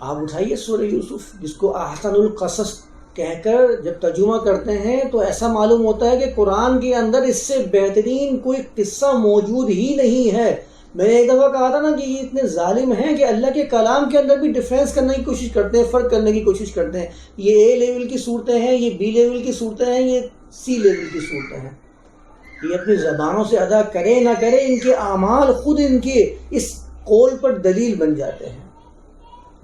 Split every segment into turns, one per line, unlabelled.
آپ اٹھائیے سورہ یوسف، جس کو احسن القصص کہہ کر جب ترجمہ کرتے ہیں تو ایسا معلوم ہوتا ہے کہ قرآن کے اندر اس سے بہترین کوئی قصہ موجود ہی نہیں ہے۔ میں نے ایک دفعہ کہا تھا نا کہ یہ اتنے ظالم ہیں کہ اللہ کے کلام کے اندر بھی ڈیفینس کرنے کی کوشش کرتے ہیں، فرق کرنے کی کوشش کرتے ہیں۔ یہ اے لیول کی صورتیں ہیں، یہ بی لیول کی صورتیں ہیں، یہ سی لیول کی صورتیں ہیں۔ یہ اپنی زبانوں سے ادا کرے نہ کرے ان کے اعمال خود ان کے اس قول پر دلیل بن جاتے ہیں۔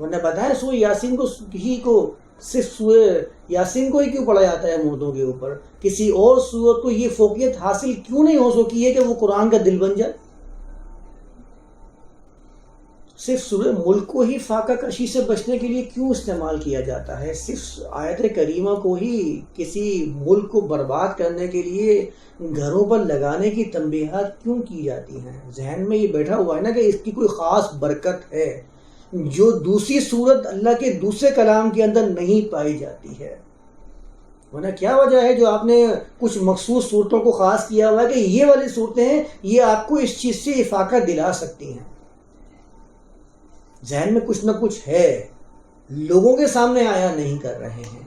ورنہ بتائیں سو یاسین کو ہی کو صرف سوئے، یاسین کو ہی کیوں پڑھا جاتا ہے مردوں کے اوپر؟ کسی اور صورت کو یہ فوقیت حاصل کیوں نہیں ہو سکی ہے کہ وہ قرآن کا دل بن جائے؟ صرف سورہ ملک کو ہی فاقہ کشی سے بچنے کے لیے کیوں استعمال کیا جاتا ہے؟ صرف آیت کریمہ کو ہی کسی ملک کو برباد کرنے کے لیے گھروں پر لگانے کی تنبیہات کیوں کی جاتی ہیں؟ ذہن میں یہ بیٹھا ہوا ہے نا کہ اس کی کوئی خاص برکت ہے۔ جو دوسری صورت اللہ کے دوسرے کلام کے اندر نہیں پائی جاتی ہے۔ ورنہ کیا وجہ ہے جو آپ نے کچھ مخصوص صورتوں کو خاص کیا ہوا ہے کہ یہ والی صورتیں یہ آپ کو اس چیز سے افاقہ دلا سکتی ہیں۔ ذہن میں کچھ نہ کچھ ہے۔ لوگوں کے سامنے آیا نہیں کر رہے ہیں۔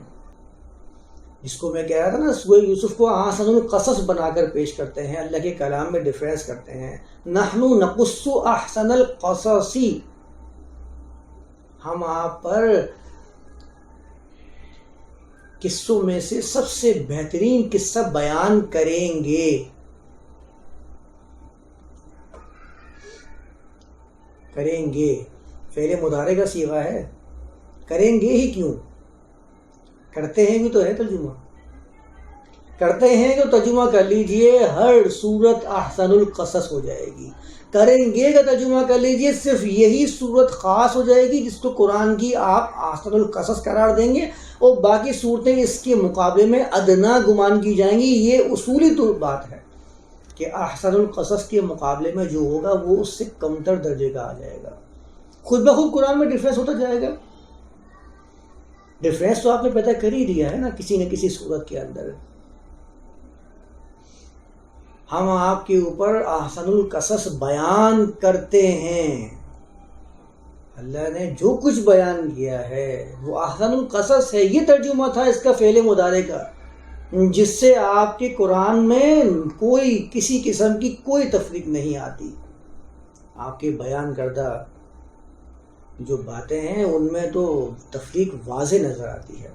جس کو میں کہہ رہا تھا نا سوئے یوسف کو آسن القصص بنا کر پیش کرتے ہیں، اللہ کے کلام میں ڈیفرینس کرتے ہیں۔ نحنو نقصو احسن القصصی ہم آپ پر قصوں میں سے سب سے بہترین قصہ بیان کریں گے۔ کریں گے۔ فعل مدارے کا سیوا ہے۔ کریں گے ہی کیوں؟ کرتے ہیں بھی تو ہے ترجمہ۔ کرتے ہیں تو ترجمہ کر لیجیے، ہر صورت احسن القصص ہو جائے گی۔ کریں گے کا ترجمہ کر لیجیے، صرف یہی صورت خاص ہو جائے گی جس کو قرآن کی آپ احسن القصص قرار دیں گے۔ اور باقی صورتیں اس کے مقابلے میں ادنا گمان کی جائیں گی۔ یہ اصولی تو بات ہے کہ احسن القصص کے مقابلے میں جو ہوگا وہ اس سے کمتر درجے کا آ جائے گا۔ خود بخود قرآن میں ڈفرینس ہوتا جائے گا۔ ڈفرینس تو آپ نے پیدا کر ہی دیا ہے نا، کسی نہ کسی صورت کے اندر۔ ہم آپ کے اوپر احسن القصص بیان کرتے ہیں۔ اللہ نے جو کچھ بیان کیا ہے، وہ احسن القصص ہے۔ یہ ترجمہ تھا اس کا فعل مدارے کا، جس سے آپ کے قرآن میں کوئی کسی قسم کی کوئی تفریق نہیں آتی۔ آپ کے بیان کردہ جو باتیں ہیں، ان میں تو تفریق واضح نظر آتی ہے۔